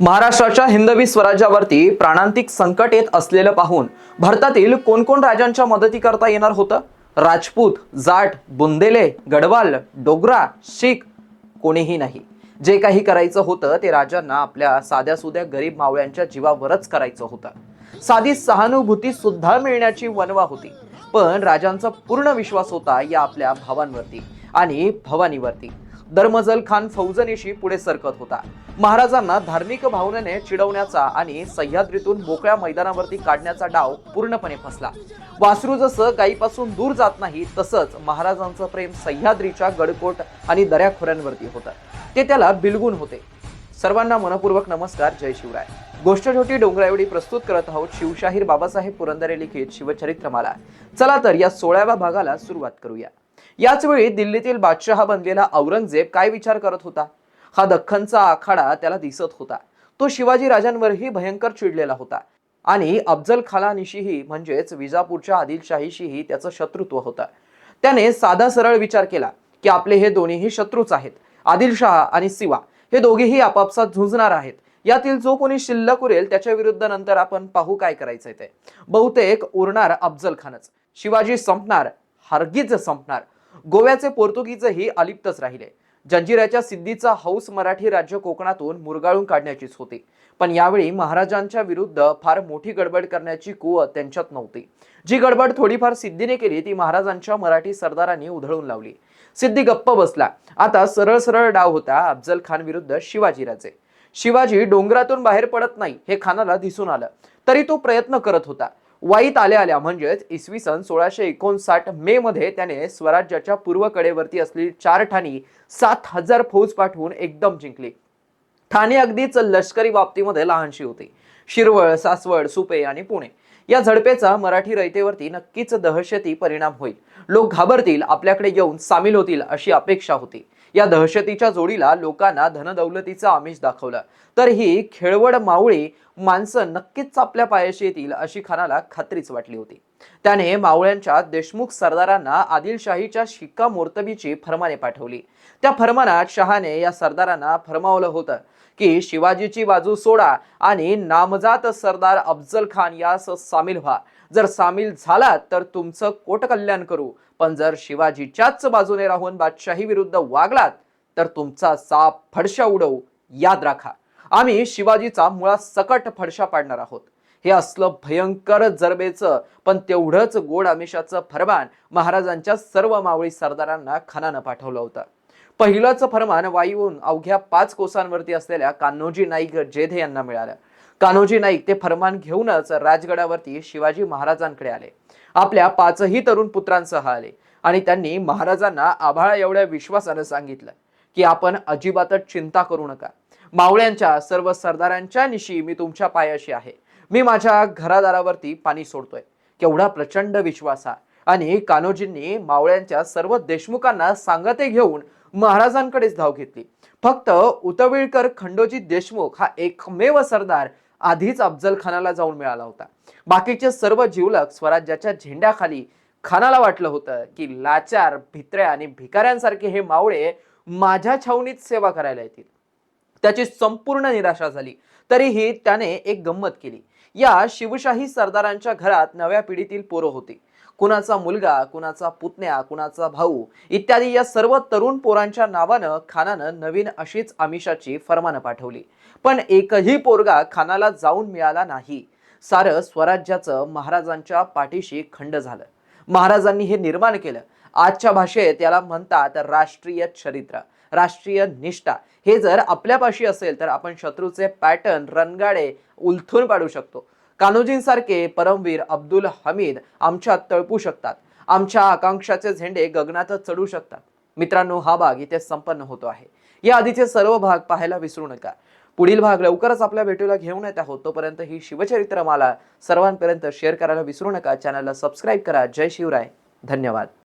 महाराष्ट्राच्या हिंदवी स्वराज्यावरती प्राणांतिक संकट येत असलेलं पाहून भारतातील कोणकोण राजांच्या मदती करता येणार होतं? राजपूत जाट बुंदेले गडवाल डोगरा शीख कोणीही नाही. जे काही करायचं होतं ते राजांना आपल्या साध्या सुध्या गरीब मावळ्यांच्या जीवावरच करायचं होतं. साधी सहानुभूती सुद्धा मिळण्याची वनवा होती. पण राजांचा पूर्ण विश्वास होता या आपल्या भावांवरती आणि भवानीवरती. दरमजल खान फौजनीशी पुढे सरकत होता. महाराजांना धार्मिक भावनेने चिडवण्याचा आणि सह्याद्रीतून मोकळ्या मैदानावरती काढण्याचा डाव पूर्णपणे फसला. वासरू जसं गायीपासून दूर जात नाही तसंच महाराजांचं प्रेम सह्याद्रीच्या गडकोट आणि दऱ्याखोऱ्यांवरती होतं. ते त्याला बिलगून होते. सर्वांना मनपूर्वक नमस्कार जय शिवराय. गोष्ट छोटी डोंगराएवढी प्रस्तुत करत आहोत शिवशाहीर बाबासाहेब पुरंदरे लिखित शिवचरित्रमाला. चला तर या सोळाव्या भागाला सुरुवात करूया. याच वेळी दिल्लीतील बादशहा बनलेला औरंगजेब काय विचार करत होता? हा दख्खनचा आखाडा त्याला दिसत होता. तो शिवाजी राजांवरही भयंकर चिडलेला होता. आणि अफजल खानानिशीही म्हणजेच विजापूरच्या आदिलशाहीशीही त्याचं शत्रुत्व होतं. त्याने साधा सरळ विचार केला की आपले हे दोन्हीही शत्रूच आहेत. आदिलशाह आणि सिवा हे दोघेही आपापसात झुंजणार आहेत. यातील जो कोणी शिल्लक उरेल त्याच्या विरुद्ध नंतर आपण पाहू काय करायचंय ते. बहुतेक उरणार अफजल खानच. शिवाजी संपणार हरगीज संपणार. गोव्याचे पोर्तुगीजही अलिप्तच राहिले. जंजिराच्या सिद्धीचा हौस मराठी राज्य कोकणातून मुरगाळून काढण्याचीच होती. पण यावेळी महाराजांच्या विरुद्ध फार मोठी गडबड करण्याची कुवत त्यांच्यात नव्हती. जी गडबड थोडीफार सिद्धीने केली ती महाराजांच्या मराठी सरदारांनी उधळून लावली. सिद्धी गप्प बसला. आता सरळ सरळ डाव होता अफजल खान विरुद्ध शिवाजीराजे. शिवाजी डोंगरातून बाहेर पडत नाही हे खानाला दिसून आलं. तरी तो प्रयत्न करत होता. वाईत आल्या आल्या म्हणजेच इसवी सन सोळाशे एकोणसाठ मे मध्ये त्याने स्वराज्याच्या पूर्वकडेवरती असलेली चार ठाणी सात हजार फौज पाठवून एकदम जिंकली. ठाणे अगदीच लष्करी बाबतीमध्ये लहानशी होती. शिरवळ सासवड सुपे आणि पुणे या झडपेचा मराठी रयतेवरती नक्कीच दहशती परिणाम होईल. लोक घाबरतील आपल्याकडे येऊन सामील होतील अशी अपेक्षा होती. या दहशतीच्या जोडीला लोकांना धनदौलतीचं आमिष दाखवलं. तर ही खेळवड मावळी माणसं नक्कीच आपल्या पायाशी येतील अशी खानाला खात्रीच वाटली होती. त्याने मावळ्यांच्या देशमुख सरदारांना आदिलशाहीच्या शिक्कामोर्तबीची फरमाने पाठवली. त्या फरमानात शहाने या सरदारांना फरमावलं होतं की शिवाजीची बाजू सोडा आणि नामजात सरदार अफजल खान यास सामील व्हा. जर सामील झालात तर तुमचं कोटकल्याण करू. पण जर शिवाजीच्याच बाजूने राहून बादशाही विरुद्ध वागलात तर तुमचा साप फडशा उडवू. याद राखा. आम्ही शिवाजीचा मुळात सकट फडशा पाडणार आहोत. हे असलं भयंकर जरबेचं पण तेवढंच गोड आमिषाचं फरमान महाराजांच्या सर्व मावळी सरदारांना खानानं पाठवलं होतं. पहिलंच फरमान वायून अवघ्या पाच कोसांवरती असलेल्या कान्होजी नाईक जेधे यांना मिळालं. कान्होजी नाईक ते फरमान घेऊनच राजगडावरती शिवाजी महाराजांकडे आले. आपल्या पाचही तरुण पुत्रांसह आले आणि त्यांनी महाराजांना आभाळा एवढ्या विश्वासानं सांगितलं की आपण अजिबातच चिंता करू नका. मावळ्यांच्या सर्व सरदारांच्या निशी मी तुमच्या पायाशी आहे. मी माझ्या घरादारावरती पाणी सोडतोय. केवढा प्रचंड विश्वास हा. आणि कान्होजींनी मावळ्यांच्या सर्व देशमुखांना सांगते घेऊन महाराजांकडेच धाव घेतली. फक्त उतविळकर खंडोजी देशमुख हा एकमेव सरदार आधीच अफजल खानाला जाऊन मिळाला होता. बाकीचे सर्व जिवलक स्वराज्याच्या झेंड्याखाली खानाला वाटलं होतं की लाचार भित्र्या आणि भिकाऱ्यांसारखे हे मावळे माझ्या छावणीत सेवा करायला येतील. त्याची संपूर्ण निराशा झाली. तरीही त्याने एक गंमत केली. या शिवशाही सरदारांच्या घरात नव्या पिढीतील पोरं होती. कुणाचा मुलगा कुणाचा पुतण्या कुणाचा भाऊ इत्यादी या सर्व तरुण पोरांच्या नावानं खानानं नवीन अशीच आमिषाची फरमानं पाठवली. पण एकही पोरगा खानाला जाऊन मिळाला नाही. सारं स्वराज्याचं महाराजांच्या पाठीशी खंड झालं. महाराजांनी हे निर्माण केलं. आजच्या भाषेत याला म्हणतात राष्ट्रीय चरित्र. राष्ट्रीय निष्ठा. हे जर आपल्यापाशी असेल तर आपण शत्रूचे पॅटर्न रणगाडे उलथून पाडू शकतो. कान्होजींसारखे परमवीर अब्दुल हमीद आमच्यात तळपू शकतात. आमच्या आकांक्षाचे झेंडे गगनातच चढू शकतात. मित्रांनो हा भाग इथे संपन्न होतो आहे. या आधीचे सर्व भाग पाहायला विसरू नका. पुढील भाग लवकरच आपल्या भेटीला घेऊन येत आहोत. तोपर्यंत ही शिवचरित्र मला सर्वांपर्यंत शेअर करायला विसरू नका. चॅनलला सबस्क्राईब करा. जय शिवराय. धन्यवाद.